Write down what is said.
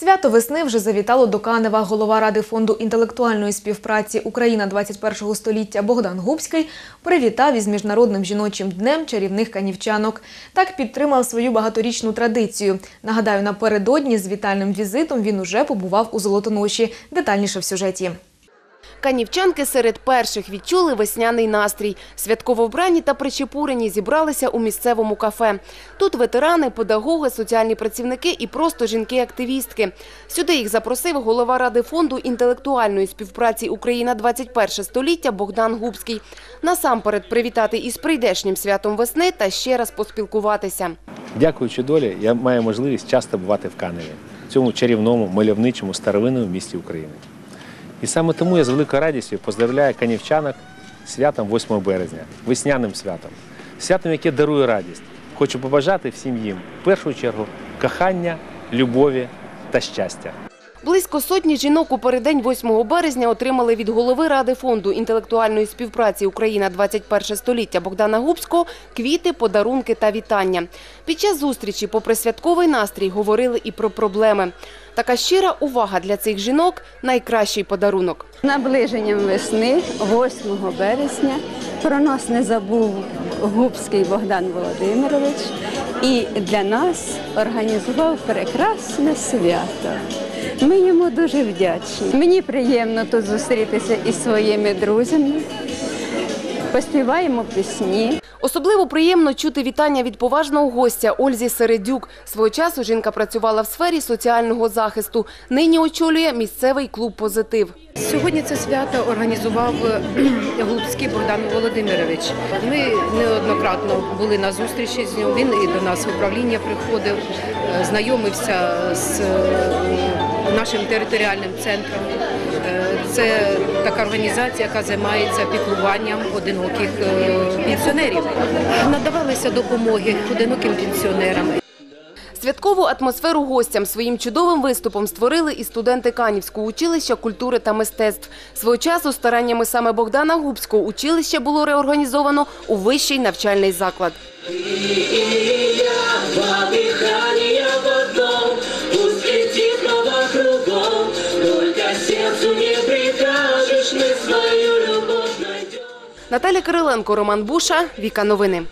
Свято весни вже завітало до Канева. Голова Ради фонду інтелектуальної співпраці Україна 21 століття Богдан Губський привітав із міжнародним жіночим днем чарівних канівчанок. Так підтримав свою багаторічну традицію. Нагадаю, напередодні з вітальним візитом він уже побував у Золотоноші. Детальніше в сюжеті. Канівчанки серед перших відчули весняний настрій. Святково вбрані та причепурені зібралися у місцевому кафе. Тут ветерани, педагоги, соціальні працівники і просто жінки-активістки. Сюди їх запросив голова Ради фонду інтелектуальної співпраці Україна 21 століття Богдан Губський. Насамперед привітати із прийдешнім святом весни та ще раз поспілкуватися. Дякуючи долі, я маю можливість часто бувати в Каневі, цьому чарівному, мальовничому, старовинному місті України. І саме тому я з великою радістю поздравляю канівчанок святом 8 березня, весняним святом, святом, яке дарує радість. Хочу побажати всім їм в першу чергу кохання, любові та щастя. Близько сотні жінок у переддень 8 березня отримали від голови Ради фонду інтелектуальної співпраці Україна 21 століття Богдана Губського квіти, подарунки та вітання. Під час зустрічі, попри святковий настрій, говорили і про проблеми. Така щира увага для цих жінок найкращий подарунок. Наближенням весни, 8 березня, про нас не забув Губський Богдан Володимирович і для нас організував прекрасне свято. Ми йому дуже вдячні. Мені приємно тут зустрітися із своїми друзями. Поспіваємо пісні. Особливо приємно чути вітання від поважного гостя Ользі Середюк. Свого часу жінка працювала в сфері соціального захисту. Нині очолює місцевий клуб «Позитив». Сьогодні це свято організував Глубський Богдан Володимирович. Ми неоднократно були на зустрічі з ним. Він і до нас в управління приходив, е, знайомився з е, нашим територіальним центром. Е, Це така організація, яка займається піклуванням одиноких е, пенсіонерів. Надавалися допомоги одиноким пенсіонерам. Святкову атмосферу гостям своїм чудовим виступом створили і студенти Канівського училища культури та мистецтв. Свого часу стараннями саме Богдана Губського училище було реорганізовано у вищий навчальний заклад. Наталя Кириленко, Роман Буша, Віка Новини.